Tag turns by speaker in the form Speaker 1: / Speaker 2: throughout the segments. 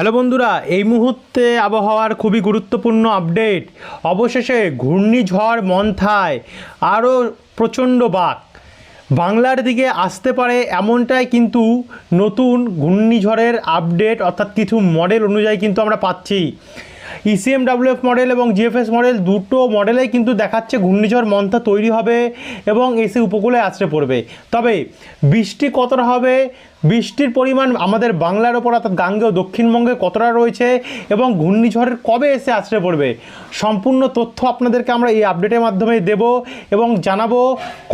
Speaker 1: Hello বন্ধুরা, এই মুহূর্তে আবহাওয়ার খুবই গুরুত্বপূর্ণ আপডেট। অবশেষে ঘূর্ণিঝড় মন্থায় আরও প্রচণ্ড বাক। বাংলার দিকে আসতে পারে এমনটাই কিন্তু নতুন ঘূর্ণিঝড়ের আপডেট, অর্থাৎ কিছু মডেল অনুযায়ী কিন্তু আমরা পাচ্ছি। E ইসিএম ডাব্লিউএফ মডেল এবং জিএফএস মডেল দুটো মডেলেই কিন্তু দেখাচ্ছে ঘূর্ণিঝড় মন্থা তৈরি হবে এবং এসে উপকূলে আছড়ে পড়বে। তবে বৃষ্টি কতটা হবে বৃষ্টির পরিমাণ আমাদের বাংলার ওপর, অর্থাৎ গাঙ্গেয় দক্ষিণবঙ্গে কতটা রয়েছে এবং ঘূর্ণিঝড়ের কবে এসে আছড়ে পড়বে? সম্পূর্ণ তথ্য আপনাদেরকে আমরা এই আপডেটের মাধ্যমে দেব এবং জানাব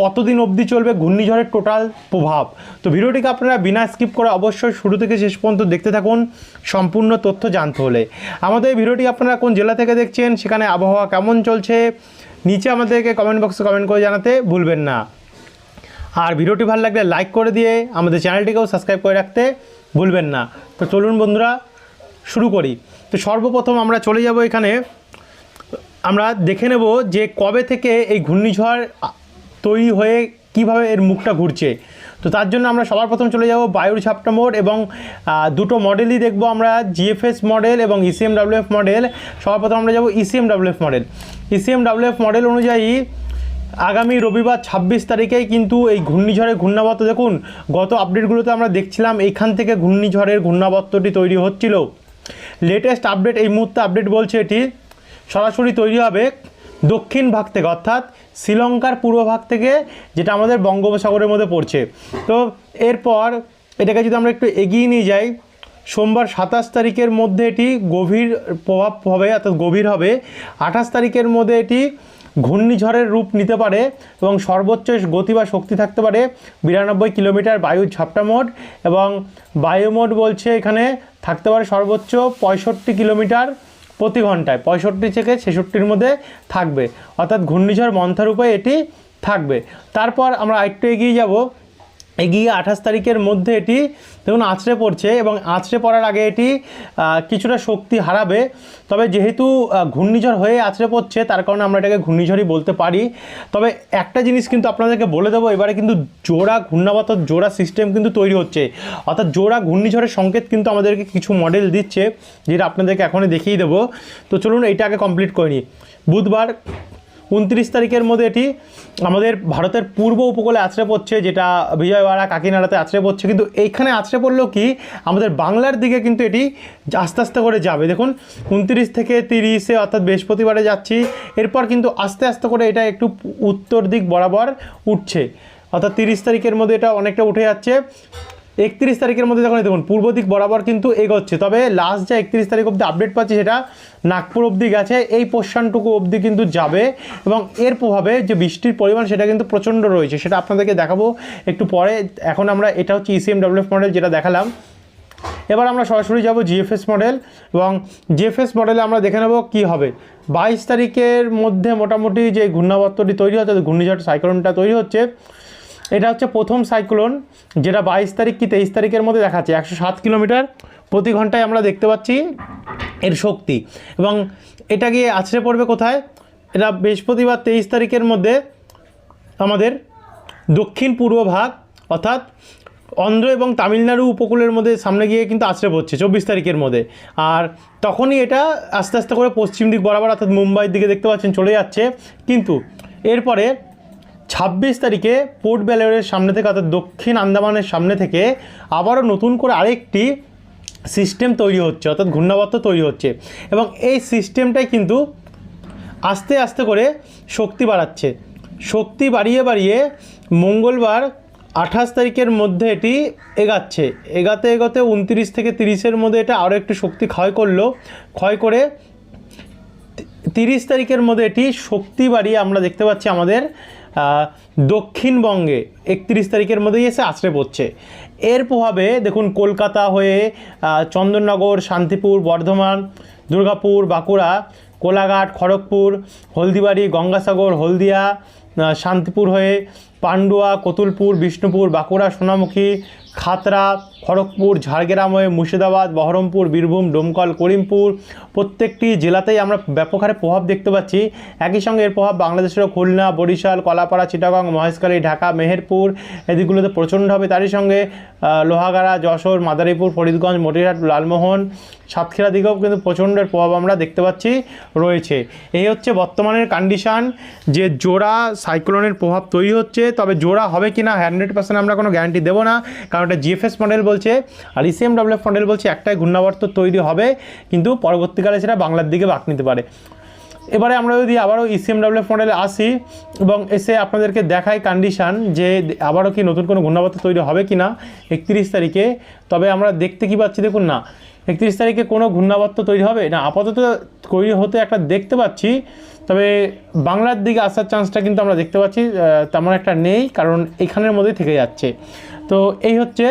Speaker 1: কতদিন অবধি চলবে ঘূর্ণিঝড়ের টোটাল প্রভাব। তো ভিডিওটিকে আপনারা বিনা স্কিপ করে অবশ্যই শুরু থেকে শেষ পর্যন্ত দেখতে থাকুন, সম্পূর্ণ তথ্য জানতে হলে। আমাদের এই ভিডিওটি আপনারা কোন জেলা থেকে দেখছেন, সেখানে আবহাওয়া কেমন চলছে, নিচে আমাদেরকে কমেন্ট বক্সে কমেন্ট করে জানাতে ভুলবেন না। আর ভিডিওটি ভালো লাগলে লাইক করে দিয়ে আমাদের চ্যানেলটিকেও সাবস্ক্রাইব করে রাখতে ভুলবেন না। তো চলুন বন্ধুরা, শুরু করি। তো সর্বপ্রথম আমরা চলে যাব এখানে। আমরা দেখে নেব যে কবে থেকে এই ঘূর্ণিঝড় তৈরি হয়ে কীভাবে এর মুখটা ঘুরছে। তো তার জন্য আমরা সবার প্রথম চলে যাব বায়ুর ঝাপটা মোড এবং দুটো মডেলই দেখব আমরা জিএফএস মডেল এবং E ইসিএম ডাব্লিউএফ মডেল সবার প্রথম আমরা যাব E ECM WF model ECM WF model অনুযায়ী আগামী রবিবার ছাব্বিশ তারিখেই কিন্তু এই ঘূর্ণিঝড়ের ঘূর্ণাবর্ত, দেখুন, গত আপডেটগুলোতে আমরা দেখছিলাম এইখান থেকে ঘূর্ণিঝড়ের ঘূর্ণাবর্তটি তৈরি হচ্ছিল। লেটেস্ট আপডেট এই মুহূর্তে আপডেট বলছে এটি, সরাসরি তৈরি হবে দক্ষিণ ভাগ থেকে, অর্থাৎ শ্রীলঙ্কার পূর্ব ভাগ থেকে, যেটা আমাদের বঙ্গোপসাগরের মধ্যে পড়ছে। তো এরপর এটাকে যদি আমরা একটু এগিয়ে নিয়ে যাই, সোমবার সাতাশ তারিখের মধ্যে এটি গভীর প্রভাব হবে, অর্থাৎ গভীর হবে। আঠাশ তারিখের মধ্যে এটি ঘূর্ণিঝড়ের রূপ নিতে পারে এবং সর্বোচ্চ গতি বা শক্তি থাকতে পারে। বিরানব্বই কিলোমিটার বায়ু ঝাপটা মোড এবং বায়ু মোড বলছে এখানে থাকতে পারে সর্বোচ্চ পঁয়ষট্টি কিলোমিটার প্রতি ঘন্টায়। পঁয়ষট্টি থেকে ছেষট্টির মধ্যে থাকবে। অর্থাৎ ঘূর্ণিঝড় মন্থারূপে এটি থাকবে। তারপর আমরা আরেকটু এগিয়ে যাব। এগিয়ে আঠাশ তারিখের মধ্যে এটি দেখুন আছড়ে পড়ছে এবং আছড়ে পড়ার আগে এটি কিছুটা শক্তি হারাবে। তবে যেহেতু ঘূর্ণিঝড় হয়ে আছড়ে পড়ছে, তার কারণে আমরা এটাকে ঘূর্ণিঝড়ই বলতে পারি। তবে একটা জিনিস কিন্তু আপনাদেরকে বলে দেবো, এবারে কিন্তু জোড়া ঘূর্ণাবত, জোড়া সিস্টেম কিন্তু তৈরি হচ্ছে। অর্থাৎ জোড়া ঘূর্ণিঝড়ের সংকেত কিন্তু আমাদেরকে কিছু মডেল দিচ্ছে, যেটা আপনাদেরকে এখনই দেখিয়ে দেবো। তো চলুন, এইটা আগে কমপ্লিট করে নিই। বুধবার উনত্রিশ তারিখের মধ্যে এটি আমাদের ভারতের পূর্ব উপকূলে আছড়ে পড়ছে, যেটা বিজয়ওয়াড়া, কাকিনাড়াতে আছড়ে পড়ছে। কিন্তু এইখানে আছড়ে পড়লেও কি, আমাদের বাংলার দিকে কিন্তু এটি আস্তে আস্তে করে যাবে। দেখুন, উনত্রিশ থেকে তিরিশে অর্থাৎ বৃহস্পতিবারে যাচ্ছি, এরপর কিন্তু আস্তে আস্তে করে এটা একটু উত্তর দিক বরাবর উঠছে। অর্থাৎ তিরিশ তারিখের মধ্যে এটা অনেকটা উঠে যাচ্ছে। একত্রিশ তারিখের মধ্যে যখন দেখুন, পূর্ব দিক বরাবর কিন্তু এগোচ্ছে। তবে লাস্ট যে একত্রিশ তারিখ অবধি আপডেট পাচ্ছি সেটা নাগপুর অবধি গেছে, এই পোর্শনটুকু অবধি কিন্তু যাবে এবং এর প্রভাবে যে বৃষ্টির পরিমাণ সেটা কিন্তু প্রচণ্ড রয়েছে, সেটা আপনাদেরকে দেখাবো একটু পরে। এখন আমরা এটা হচ্ছে E ইসিএম ডাব্লিউএফ মডেল যেটা দেখালাম। এবার আমরা সরাসরি যাব জিএফএস মডেল এবং জিএফএস মডেলে আমরা দেখে নেব কী হবে। বাইশ তারিখের মধ্যে মোটামুটি যে ঘূর্ণাবর্তটি তৈরি হচ্ছে ঘূর্ণিঝড় সাইক্লোনটা তৈরি হচ্ছে এটা হচ্ছে প্রথম সাইক্লোন, যেটা বাইশ তারিখ কি তেইশ তারিখের মধ্যে দেখাচ্ছে। একশো সাত কিলোমিটার প্রতি ঘন্টায় আমরা দেখতে পাচ্ছি এর শক্তি। এবং এটা গিয়ে আছড়ে পড়বে কোথায়? এটা বৃহস্পতিবার তেইশ তারিখের মধ্যে আমাদের দক্ষিণ পূর্ব ভাগ, অর্থাৎ অন্ধ্র এবং তামিলনাড়ু উপকূলের মধ্যে সামনে গিয়ে কিন্তু আছড়ে পড়ছে চব্বিশ তারিখের মধ্যে। আর তখনই এটা আস্তে আস্তে করে পশ্চিম দিক বরাবর, অর্থাৎ মুম্বাইয়ের দিকে দেখতে পাচ্ছেন, চলে যাচ্ছে। কিন্তু এরপরে ছাব্বিশ তারিখে পোর্ট ব্যালেয়ারের সামনে থেকে অর্থাৎ দক্ষিণ আন্দামানের সামনে থেকে আবারও নতুন করে আরেকটি সিস্টেম তৈরি হচ্ছে, অর্থাৎ ঘূর্ণাবর্ত তৈরি হচ্ছে। এবং এই সিস্টেমটাই কিন্তু আস্তে আস্তে করে শক্তি বাড়াচ্ছে। শক্তি বাড়িয়ে বাড়িয়ে মঙ্গলবার আঠাশ তারিখের মধ্যে এটি এগাচ্ছে। এগাতে এগাতে উনত্রিশ থেকে তিরিশের মধ্যে এটা আরও একটু শক্তি ক্ষয় করল। ক্ষয় করে তিরিশ তারিখের মধ্যে এটি শক্তি বাড়িয়ে আমরা দেখতে পাচ্ছি আমাদের দক্ষিণবঙ্গে একত্রিশ তারিখের মধ্যেই এসে আশ্রে পড়ছে। এর প্রভাবে দেখুন কলকাতা হয়ে চন্দননগর, শান্তিপুর, বর্ধমান, দুর্গাপুর, বাঁকুড়া, কোলাঘাট, খড়গপুর, হলদিবাড়ি, গঙ্গাসাগর, হলদিয়া শান্তিপুর হয়ে পান্ডুয়া, কতুলপুর, বিষ্ণুপুর, বাঁকুড়া, সোনামুখী, খাতরা, খড়গপুর, ঝাড়গ্রাম হয়ে মুর্শিদাবাদ, বহরমপুর, বীরভূম, ডোমকল, করিমপুর প্রত্যেকটি জেলাতেই আমরা ব্যাপক হারে প্রভাব দেখতে পাচ্ছি। একই সঙ্গে এর প্রভাব বাংলাদেশেরও খুলনা, বরিশাল, কলাপাড়া, চিটাগং, মহেশখালী, ঢাকা, মেহেরপুর এদিকগুলোতে প্রচণ্ড হবে। তারই সঙ্গে লোহাগাড়া, যশোর, মাদারীপুর, ফরিদগঞ্জ মতিহাট লালমোহন, সাতক্ষীরা দিকেও কিন্তু প্রচণ্ডের প্রভাব আমরা দেখতে পাচ্ছি রয়েছে। এই হচ্ছে বর্তমানের কন্ডিশান যে জোড়া সাইক্লোনের প্রভাব তৈরি হচ্ছে। তবে জোড়া হবে কি না হান্ড্রেড পার্সেন্ট আমরা কোনো গ্যারান্টি দেবো না। কারণ এটা জিএফএস মডেল বলছে, আর E ইসিএম ডাব্লিউএফ মডেল বলছে একটাই ঘূর্ণাবর্ত তৈরি হবে, কিন্তু পরবর্তীকালে সেটা বাংলার দিকে বাঁক নিতে পারে। এবারে আমরা যদি আবারও E ইসিএম ডাব্লিউএফ মডেলে আসি, এবং এসে আপনাদেরকে দেখাই কন্ডিশান যে আবারও কি নতুন কোনো ঘূর্ণাবর্ত তৈরি হবে কি না একত্রিশ তারিখে। তবে আমরা দেখতে কি পাচ্ছি দেখুন না একত্রিশ তারিখে কোনো ঘূর্ণাবর্ত তৈরি হবে? না, আপাতত তৈরি হতে একটা দেখতে পাচ্ছি, তবে বাংলার দিকে আসার চান্সটা কিন্তু আমরা দেখতে পাচ্ছি তেমন একটা নেই, কারণ এখানের মধ্যেই থেকে যাচ্ছে। তো এই হচ্ছে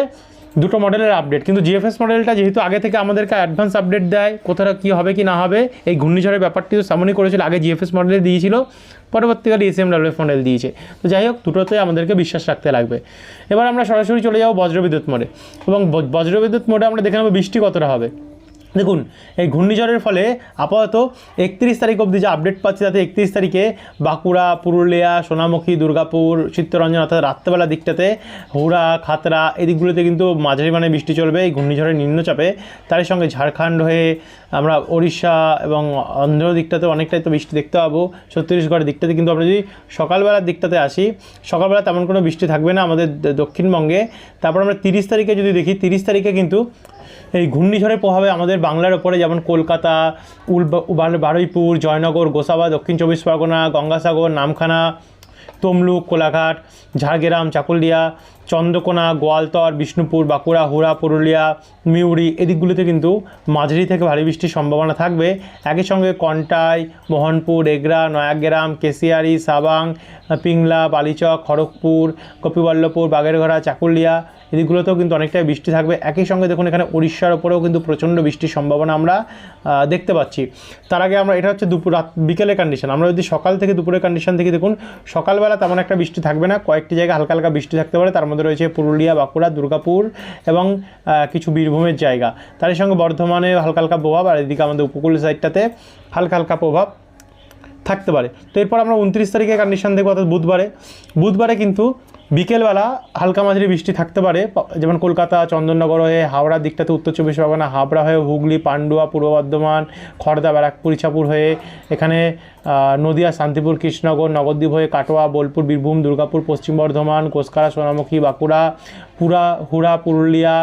Speaker 1: দুটো মডেলের আপডেট কিন্তু জিএফএস মডেলটা যেহেতু আগে থেকে আমাদেরকে অ্যাডভান্স আপডেট দেয় কোথাও কী হবে কি না হবে, এই ঘূর্ণিঝড়ের ব্যাপারটি তো সামনই করেছিল, আগে জিএফএস মডেলে দিয়েছিল। পরবর্তীকালে এসএম ডাব্লিউএফ মডেল দিয়েছে। তো যাই হোক দুটোতে আমাদেরকে বিশ্বাস রাখতে লাগবে। এবার আমরা সরাসরি চলে যাব বজ্রবিদ্যুৎ মোডে। এবং বজ- বজ্রবিদ্যুৎ মোডে আমরা দেখে নেব বৃষ্টি কতটা হবে। দেখুন, এই ঘূর্ণিঝড়ের ফলে আপাতত একত্রিশ তারিখ অবধি যে আপডেট পাচ্ছি তাতে একত্রিশ তারিখে বাঁকুড়া, পুরুলিয়া, সোনামুখী, দুর্গাপুর, চিত্তরঞ্জন অর্থাৎ রাত্রেবেলা দিকটাতে হুড়া খাতরা এই দিকগুলোতে কিন্তু মাঝারি মানে বৃষ্টি চলবে, এই ঘূর্ণিঝড়ের নিম্নচাপে। তারই সঙ্গে ঝাড়খণ্ড হয়ে আমরা ওড়িশা এবং অন্ধ্র দিকটাতে অনেকটাই তো বৃষ্টি দেখতে পাবো। ছত্তিশগড়ের দিকটাতে কিন্তু আমরা যদি সকালবেলার দিকটাতে আসি, সকালবেলা তেমন কোনো বৃষ্টি থাকবে না আমাদের দক্ষিণবঙ্গে। তারপর আমরা তিরিশ তারিখে যদি দেখি, তিরিশ তারিখে কিন্তু এই ঘূর্ণিঝড়ের প্রভাবে আমাদের বাংলার ওপরে যেমন কলকাতা, উল বারুইপুর, জয়নগর, গোসাবা, দক্ষিণ চব্বিশ পরগনা, গঙ্গাসাগর, নামখানা তমলুক, কোলাঘাট, ঝাড়গ্রাম, চাকুলিয়া, চন্দ্রকোনা, গোয়ালতর, বিষ্ণুপুর, বাঁকুড়া, হুড়া, পুরুলিয়া, মিউরি এদিকগুলিতে কিন্তু মাঝারি থেকে ভারী বৃষ্টির সম্ভাবনা থাকবে। একই সঙ্গে কন্টাই, মোহনপুর, এগরা, নয়াগ্রাম, কেশিয়ারি, সাবাং, পিংলা, বালিচক, খড়গপুর গোপীবল্লভপুর বাগেরঘরা চাকুলিয়া এদিকগুলোতেও কিন্তু অনেকটাই বৃষ্টি থাকবে। একই সঙ্গে দেখুন এখানে উড়িষ্যার ওপরেও কিন্তু প্রচণ্ড বৃষ্টির সম্ভাবনা আমরা দেখতে পাচ্ছি। তার আগে আমরা, এটা হচ্ছে দুপুর, রাত, বিকেলের কন্ডিশন আমরা যদি সকাল থেকে দুপুরের কন্ডিশন থেকে দেখুন, সকালবেলা তেমন একটা বৃষ্টি থাকবে না। কয়েকটি জায়গায় হালকা হালকা বৃষ্টি থাকতে পারে। তার মধ্যে রয়েছে পুরুলিয়া, বাঁকুড়া, দুর্গাপুর এবং কিছু বীরভূমের জায়গা। তার সঙ্গে বর্ধমানে হালকা হালকা প্রভাব আর এদিকে আমাদের উপকূল সাইডটাতে হালকা হালকা প্রভাব থাকতে পারে। তো এরপর আমরা উনত্রিশ তারিখে কন্ডিশন দেখব, অর্থাৎ বুধবারে। বুধবারে কিন্তু বিকেলবেলা হালকা মাঝারি বৃষ্টি থাকতে পারে যেমন কলকাতা, চন্দননগর হয়ে, হাওড়ার দিকটাতে উত্তর চব্বিশ পরগনা, হাবড়া হয়ে, হুগলি, পান্ডুয়া, পূর্ব বর্ধমান খড়দা ব্যারাকপুর, ইছাপুর হয়ে, এখানে নদীয়া, শান্তিপুর, কৃষ্ণনগর, নবদ্বীপ হয়ে, কাটোয়া, বোলপুর, বীরভূম, দুর্গাপুর, পশ্চিম বর্ধমান কোসকারা সোনামুখী, বাঁকুড়া পুরা হুড়া পুরুলিয়া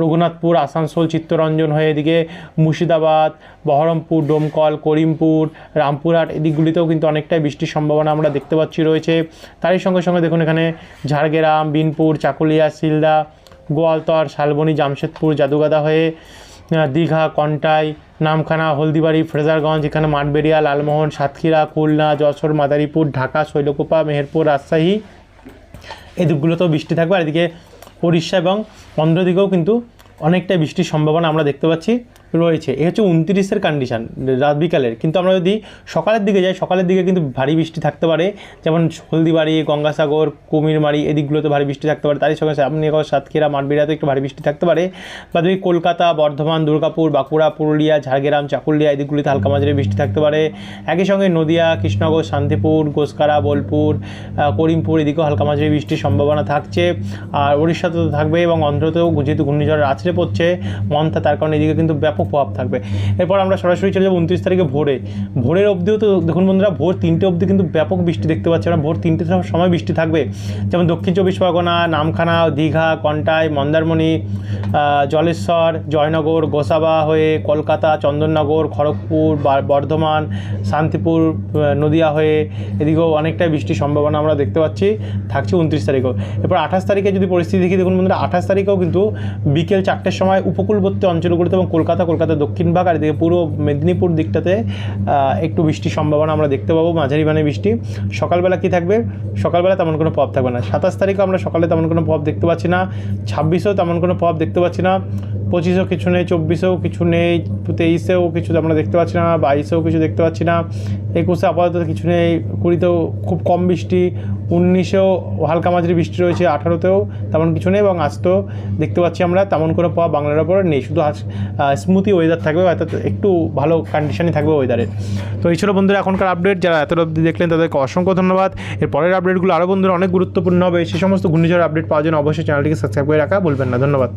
Speaker 1: রঘুনাথপুর, আসানসোল, চিত্তরঞ্জন হয়ে এদিকে মুর্শিদাবাদ, বহরমপুর, ডোমকল, করিমপুর, রামপুরহাট এদিকগুলিতেও কিন্তু অনেকটাই বৃষ্টির সম্ভাবনা আমরা দেখতে পাচ্ছি রয়েছে। তারই সঙ্গে সঙ্গে দেখুন এখানে ঝাড়গ্রাম, বিনপুর, চাকুলিয়া, শিলদা, গোয়ালতর, শালবনী, জামশেদপুর, জাদুগাদা হয়ে দীঘা, কন্টাই, নামখানা, হলদিবাড়ি, ফ্রেজারগঞ্জ, এখানে মাঠবেড়িয়া, লালমোহন, সাতক্ষীরা, খুলনা, যশোর, মাদারীপুর, ঢাকা, শৈলকুপা, মেহেরপুর, রাজশাহী এই দিকগুলোতেও বৃষ্টি থাকবে। আর এদিকে উড়িষ্যা এবং অন্ধ্র দিকেও কিন্তু অনেকটাই বৃষ্টির সম্ভাবনা আমরা দেখতে পাচ্ছি। রয়েছে, এ হচ্ছে উনত্রিশের কন্ডিশন রাত বিকালের। কিন্তু আমরা যদি সকালের দিকে যাই, সকালের দিকে কিন্তু ভারী বৃষ্টি থাকতে পারে। যেমন হলদিবাড়ি, গঙ্গাসাগর, কুমিরমারি, এদিকগুলোতে ভারী বৃষ্টি থাকতে পারে। তারই সঙ্গে সামনেগর সাতক্ষীরা, মাঠবিড়াতে একটু ভারী বৃষ্টি থাকতে পারে। বা যদি কলকাতা, বর্ধমান, দুর্গাপুর, বাঁকুড়া, পুরুলিয়া, ঝাড়গ্রাম, চাকুলিয়া, এদিকগুলিতে হালকা মাঝারি বৃষ্টি থাকতে পারে। একই সঙ্গে নদিয়া, কৃষ্ণনগর, শান্তিপুর গোসকারা বোলপুর করিমপুর, এদিকেও হালকা মাঝারি বৃষ্টির সম্ভাবনা থাকছে। আর উড়িষ্যাতে তো থাকবে এবং অন্ধ্রতেও যেহেতু ঘূর্ণিঝড় আছড়ে পড়ছে, মন্থা তার কারণে এদিকে কিন্তু ব্যাপক প্রভাব থাকবে। এরপর আমরা সরাসরি চলে যাব উনত্রিশ তারিখে ভোরে। ভোরের অবধিও তো দেখুন বন্ধুরা, ভোর তিনটে অবধি কিন্তু ব্যাপক বৃষ্টি দেখতে পাচ্ছি আমরা। ভোর তিনটে সময় বৃষ্টি থাকবে। যেমন দক্ষিণ চব্বিশ পরগনা, নামখানা, দীঘা, কন্টাই, মন্দারমণি জলেশ্বর, জয়নগর, গোসাবা হয়ে কলকাতা, চন্দননগর, খড়গপুর বর্ধমান, শান্তিপুর নদিয়া হয়ে এদিকেও অনেকটাই বৃষ্টির সম্ভাবনা আমরা দেখতে পাচ্ছি। থাকছে উনত্রিশ তারিখেও। এরপর আঠাশ তারিখে যদি পরিস্থিতি দেখি, দেখুন বন্ধুরা, আঠাশ তারিখেও কিন্তু বিকেল চারটের সময় উপকূলবর্তী অঞ্চলগুলোতে এবং কলকাতা কলকাতার দক্ষিণ ভাগ, আর এদিকে পুরো মেদিনীপুর দিকটাতে একটু বৃষ্টির সম্ভাবনা আমরা দেখতে পাবো, মাঝারি মানে বৃষ্টি। সকালবেলা কি থাকবে? সকালবেলা তেমন কোনো প্রভাব থাকবে না। সাতাশ তারিখও আমরা সকালে তেমন কোনো প্রভাব দেখতে পাচ্ছি না। ছাব্বিশেও তেমন কোনো প্রভাব দেখতে পাচ্ছি না। পঁচিশেও কিছু নেই, চব্বিশেও কিছু নেই, তেইশেও কিছু আমরা দেখতে পাচ্ছি না, বাইশেও কিছু দেখতে পাচ্ছি না, একুশে আপাতত কিছু নেই, কুড়িতেও খুব কম বৃষ্টি, উনিশেও হালকা মাঝারি বৃষ্টি রয়েছে, আঠারোতেও তেমন কিছু নেই এবং আজ তো দেখতে পাচ্ছি আমরা তেমন কোনো পাওয়া বাংলার ওপর নেই, শুধু আজ স্মুথি ওয়েদার থাকবে, অর্থাৎ একটু ভালো কন্ডিশনই থাকবে ওয়েদারের তো এই ছিল বন্ধুরা এখনকার আপডেট যারা এত অবধি দেখলেন তাদেরকে অসংখ্য ধন্যবাদ। এর পরের আপডেটগুলো আরও বন্ধুরা অনেক গুরুত্বপূর্ণ হবে, সেই সমস্ত ঘূর্ণিঝড় আপডেট পাওয়ার জন্য অবশ্যই চ্যানেলটিকে সাবস্ক্রাইব করে রাখা বলবেন না, ধন্যবাদ।